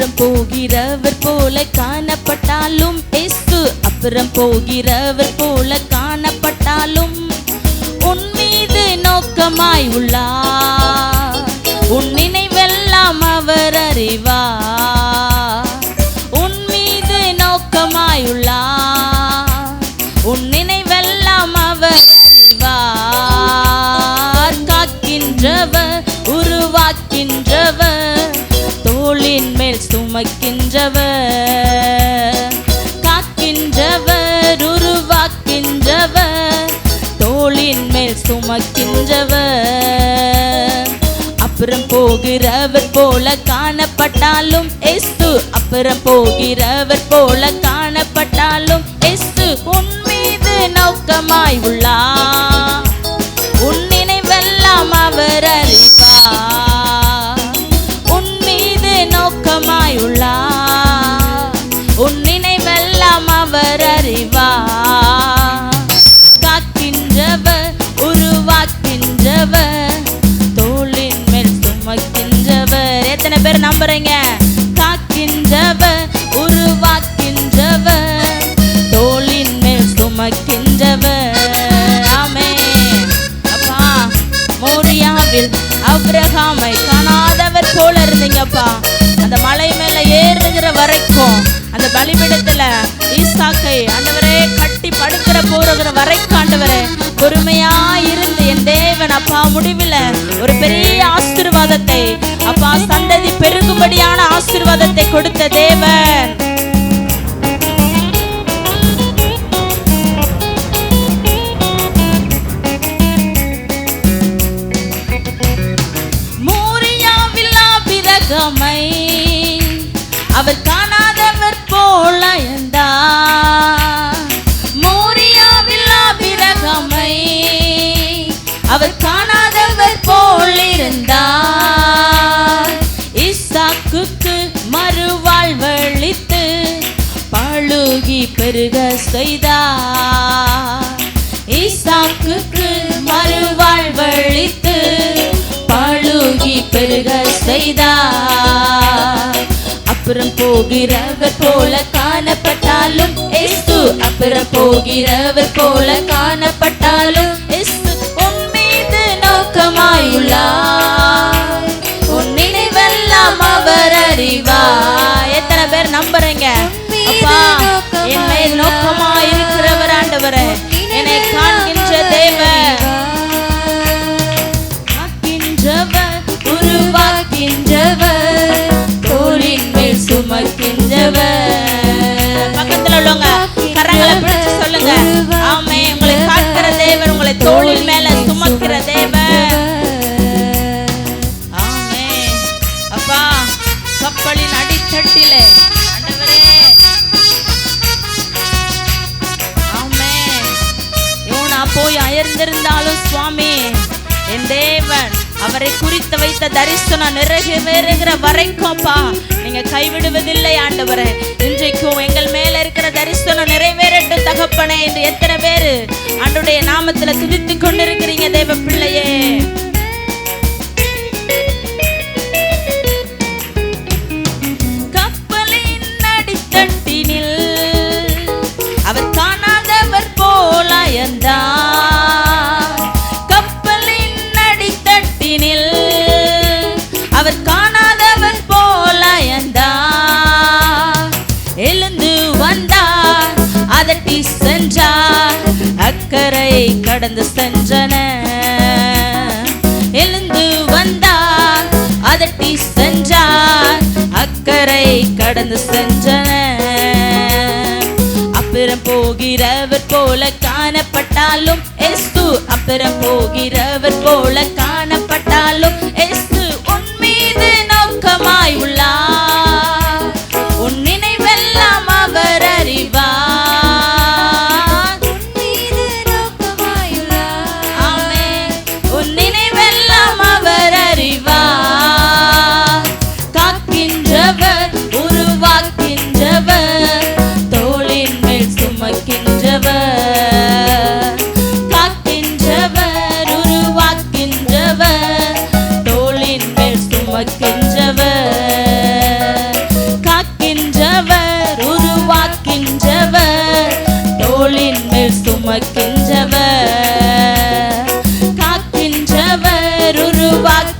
அப்புறம் போகிறவர் போல காணப்பட்டாலும் எஸ்து அப்புறம் போகிறவர் போல காணப்பட்டாலும் உன் மீது நோக்கமாய் உள்ளார். உன் நினைவெல்லாம் அவர் அறிவா உன் மீது நோக்கமாய் உள்ளார். உன் நினைவெல்லாம் அவர் அறிவார். காக்கின்றவர் உருவாக்கின்றவர் சுமக்கின்றவர் காக்கின்றவர் உருவாக்கின்றவர். தோளின் மேல் சுமக்கின்றவர். அப்புறம் போகிறவர் போல காணப்பட்டாலும் எஸ்து அப்புறம் போகிறவர் போல காணப்பட்டாலும் எஸ்து உன் மீது நோக்கமாய் உள்ளார். எல்லாம் அவர் அறிவார். காக்கின்றவர் உருவாக்கின்றவர் தோளின் மேல் சுமக்கின்றவர். எத்தனை பேர் நம்புறீங்க? காக்கின்றவர் உருவாக்கின்றவர் தோளின் மேல் சுமக்கின்றவர். ஆமே அப்பா மோரியாவில் அப்ரஹாமை காணாதவர் போல இருந்தீங்கப்பா. அந்த மலை மேல ஏறுகிற வரைக்கும் அந்த பலிபிடத்துல ஈசாக்கை ஆண்டவரே கட்டி படுக்கிற போகிற வரைக்கும் ஆண்டவரே பொறுமையா இருந்து என் தேவன் அப்பா முடிவில் ஒரு பெரிய ஆசீர்வாதத்தை அப்பா சந்ததி பெருகும்படியான ஆசிர்வாதத்தை கொடுத்த தேவன். அவர் காணாதவர் போல ஈசாக்குக்கு மறுவாழ்வளித்து பழுகி பெருக செய்தார். அப்புறம் போகிறவர் போல காணப்பட்டாலும் எஸ்து அப்புறம் போகிறவர் போல காணப்பட்டாலும் எஸ்து உன் மீது நோக்கமாயுள்ளார். உன் நினைவெல்லாம் அவர் அறிவார். எத்தனை பேர் நம்புறீங்க? அப்பா என் மேல் நோக்கமா இருக்கிறவர் ஆண்டவரே. வந்திருந்தாலும் சுவாமி என் தேவன் அவரை குறித்து வைத்த தரிசனம் நிறைவேறுகிற வரைக்கும்ப்பா. நீங்க கைவிடுவதில்லை ஆண்டவரே. இன்றைக்கும் எங்கள் மேல இருக்கிற தரிசனம் நிறைவேறட்டும் தகப்பனே என்று எத்தனை பேரு ஆண்டுடைய நாமத்துல துதித்து கொண்டிருக்கிறீங்க தேவ பிள்ளை அக்கறை கடந்து சென்றன. எழுந்து வந்தார் அதட்டி சென்றார் அக்கறை கடந்து சென்றன. அப்புறம் போகிறவர் போல காணப்பட்டாலும் எஸ்து அப்புறம் போகிறவர் போல கா রুরু বাগ